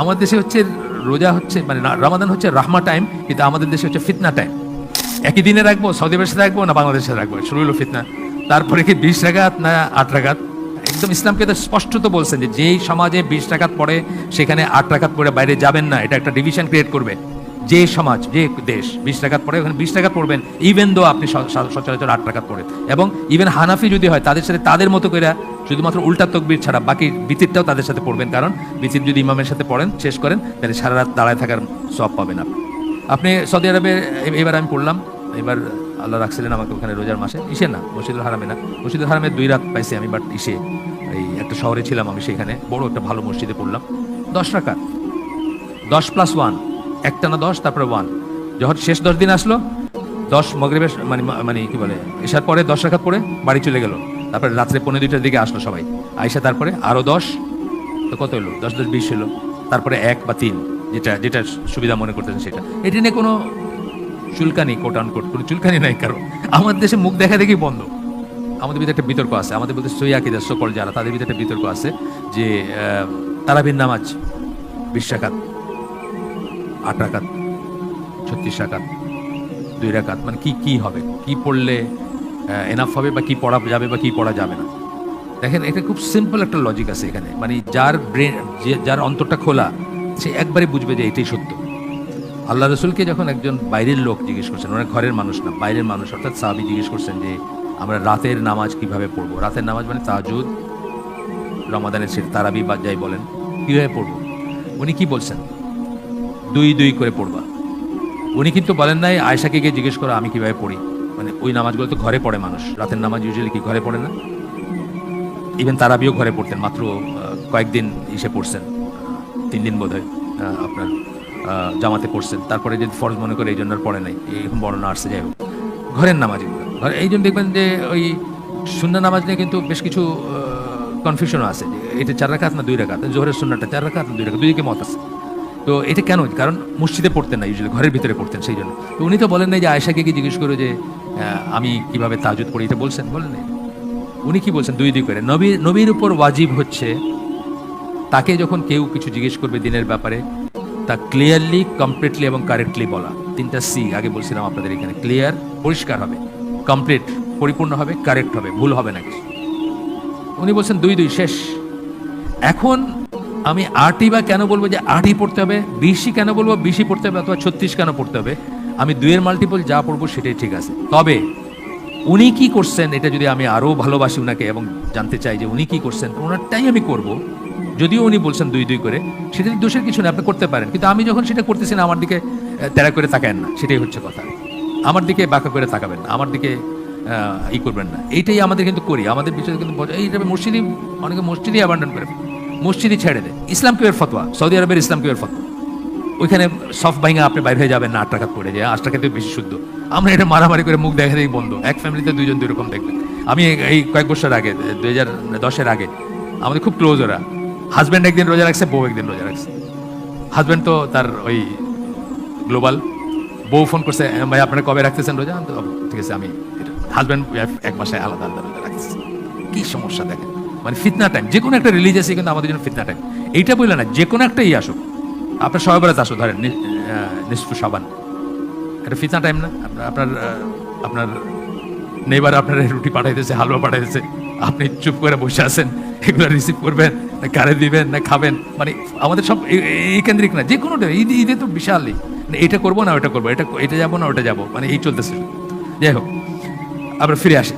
আমাদের দেশে হচ্ছে রোজা হচ্ছে মানে রমাদান হচ্ছে রাহমা টাইম কিন্তু আমাদের দেশে হচ্ছে ফিতনা টাইম একই দিনে রাখব, সৌদি আরবের সাথে রাখব না বাংলাদেশের সাথে রাখব? শুরু হলো ফিতনা। তারপরে কি বিশ রাগাত না আট রাগাত একদম ইসলামকে তো স্পষ্ট তো বলছেন যে যেই সমাজে বিশ টাকাত পড়ে, সেখানে আট টাকাত পড়ে বাইরে যাবেন না। এটা একটা ডিভিশন ক্রিয়েট করবে। যে সমাজ, যে দেশ বিশ টাকাত পড়ে, ওখানে বিশ টাকা পড়বেন ইভেন দো আপনি সচরাচর আট টাকাত পড়েন। এবং ইভেন হানাফি যদি হয়, তাদের সাথে তাদের মতো করে শুধুমাত্র উল্টা তকবির ছাড়া বাকি বিতিরটাও তাদের সাথে পড়বেন, কারণ বিতির যদি ইমামের সাথে পড়েন, শেষ করেন, তাহলে সারা রাত দাঁড়ায় থাকার সব পাবেন আপনি। আপনি সৌদি আরবে এবার আমি পড়লাম, এবার আল্লাহ রাখছিলেন আমাকে ওখানে রোজার মাসে। ইসে না, মসজিদুল হারামে না। মসজিদুল হারামে দুই রাত পাইছি আমি বাট ইসে, এই একটা শহরে ছিলাম আমি সেখানে, বড় একটা ভালো মসজিদে পড়লাম। দশ রাকাত। দশ প্লাস ওয়ান একটা না দশ, তারপরে ওয়ান যখন শেষ দশ দিন আসলো, দশ মগরিবের মানে মানে কি বলে, এসার পরে দশ রাখাত পরে বাড়ি চলে গেল। তারপরে রাত্রে পনেরো দুইটার দিকে আসলো সবাই। আইসা তারপরে আরও দশ, তো কত হলো? দশ দশ, বিশ হলো। তারপরে এক বা তিন, যেটা যেটা সুবিধা মনে করতেছেন সেটা। এটা নিয়ে কোনো চুলকানি কোট আন কোট কোনো চুলকানি নাই কারও আমাদের দেশে মুখ দেখা দেখি বন্ধ। আমাদের ভিতরে একটা বিতর্ক আছে। আমাদের বলতে সৈয়াকিদা সকল যারা, তাদের ভিতরে একটা বিতর্ক আছে যে তারাবির নামাজ, বিশ রাকাত, আট রাকাত, ছত্রিশ রাকাত, দুই রাকাত মানে কি কি হবে? কি পড়লে এনাফ হবে বা কি পড়া যাবে বা কি পড়া যাবে না। দেখেন, এটা খুব সিম্পল একটা লজিক আছে এখানে। মানে যার ব্রেন যে যার অন্তরটা খোলা, সে একবারে বুঝবে যে এটাই সত্য। আল্লাহ রসুলকে যখন একজন বাইরের লোক জিজ্ঞেস করছেন মানে ঘরের মানুষ না, বাইরের মানুষ, অর্থাৎ সাহাবি জিজ্ঞেস করছেন যে, আমরা রাতের নামাজ কীভাবে পড়ব? রাতের নামাজ মানে তাজুদ রমাদানের সে তারাবি বা যাই বলেন, কীভাবে পড়ব? উনি কি বলছেন? দুই দুই করে পড়বা। উনি কিন্তু বলেন নাই আয়সাকে গিয়ে জিজ্ঞেস করো, আমি কীভাবে পড়ি? মানে ওই নামাজগুলো তো ঘরে পড়ে মানুষ। রাতের নামাজ ইউজুয়ালি কি ঘরে পড়ে না? ইভেন তারাবিও ঘরে পড়তেন, মাত্র কয়েকদিন এসে পড়ছেন। তিন দিন বোধ হয় আপনার জামাতে পড়ছেন। তারপরে যদি ফরজ মনে করে এই জন্য আর পড়ে নাই, এরকম বর্ণনা আসছে, যাই হোক। ঘরের নামাজ ঘরে এই জন্য দেখবেন যে ওই শূন্য নামাজ নিয়ে কিন্তু বেশ কিছু কনফিউশনও আছে। এটা চার রাখাত না দুই রাখাত জোহরের শূন্যটা চার রাখাত না দুই রাখাত দুইকে মত আছে। তো এটা কেন? কারণ মসজিদে পড়তেন না ইউজুয়ালি ঘরের ভিতরে পড়তেন সেই জন্য। তো উনি তো বলেন না যে আয়সাকে কি জিজ্ঞেস করে যে আমি কীভাবে তাজুদ পড়ি এটা বলছেন? বলেন নাই। উনি কি বলছেন? দুই দুই করে। নবীর নবীর উপর ওয়াজিব হচ্ছে তাকে যখন কেউ কিছু জিজ্ঞেস করবে দিনের ব্যাপারে, তা ক্লিয়ারলি কমপ্লিটলি এবং কারেক্টলি বলা। তিনটা সি আগে বলছিলাম আপনাদের এখানে। ক্লিয়ার পরিষ্কার হবে। কমপ্লিট পরিপূর্ণ হবে কারেক্ট হবে, ভুল হবে না কিছু। উনি বলছেন দুই দুই, শেষ। এখন আমি আটই বা কেন বলব যে আটই পড়তে হবে, বিশই কেন বলব, বিশই পড়তে হবে অথবা ছত্রিশ কেন পড়তে হবে? আমি দুইয়ের মাল্টিপল যা পড়ব সেটাই ঠিক আছে। তবে উনি কি করছেন এটা যদি আমি আরও ভালোবাসি ওনাকে এবং জানতে চাই যে উনি কি করছেন, ওনারটাই আমি করব। যদিও উনি বলছেন দুই দুই করে, সেটা দোষের কিছু নেই, আপনি করতে পারেন। কিন্তু আমি যখন সেটা করতেছি না, আমার দিকে তেরা করে তাকায়েন না, সেটাই হচ্ছে কথা। আমার দিকে বাঁকা করে তাকাবেন না, আমার দিকে ই করবেন না। এইটাই আমাদের কিন্তু করি। আমাদের বিষয়ে কিন্তু এইটা মসজিদই অনেকে মসজিদই অ্যাবান্ডন করে, মসজিদই ছেড়ে দেয়। ইসলাম কিউর ফতোয়া, সৌদি আরবের ইসলাম কিউর ফতোয়া। ওইখানে সফট ভাইঙা আপনি বাইরে হয়ে যাবেন না আট টাকা পড়ে যায়। আট টাকাতে বেশি শুদ্ধ। আমরা এটা মারামারি করে মুখ দেখা দিয়ে বন্ধ। এক ফ্যামিলিতে দুইজন দুই রকম দেখবেন। আমি এই- কয়েক বছর আগে, দু হাজার দশের আগে, আমাদের খুব ক্লোজ ওরা। হাজব্যান্ড একদিন রোজা রাখছে, বউ একদিন রোজা রাখছে। হাজব্যান্ড তো তার ওই গ্লোবাল বউ ফোন করছে ভাই, আপনারা কবে রাখতেছেন রোজা? ঠিক আছে, আমি হাজব্যান্ড এক মাসে আলাদা আলাদা রোজা রাখতেছি। কী সমস্যা দেখেন। মানে ফিতনা টাইম যে কোনো একটা রিলিজিয়াসই কিন্তু আমাদের জন্য ফিতনা টাইম এইটা বললে না যে কোনো একটাই আসুক। আপনার সবাই আসো ধরেন, নি- সাবান। এটা ফিতনা টাইম না? আপনার আপনার নেবার আপনার রুটি পাঠাইতেছে, হালুয়া পাঠাইতেছে। আপনি চুপ করে বসে আছেন, এগুলো রিসিভ করবেন, না কারে দিবেন, না খাবেন। মানে আমাদের সব এই- কেন্দ্রিক না যে কোনো ঈদ, ঈদে তো বিশালই। মানে এটা করব না, ওটা করব, এটা এটা যাব না, ওটা যাব। মানে এই চলতেছে। যাই হোক, আমরা ফিরে আসি।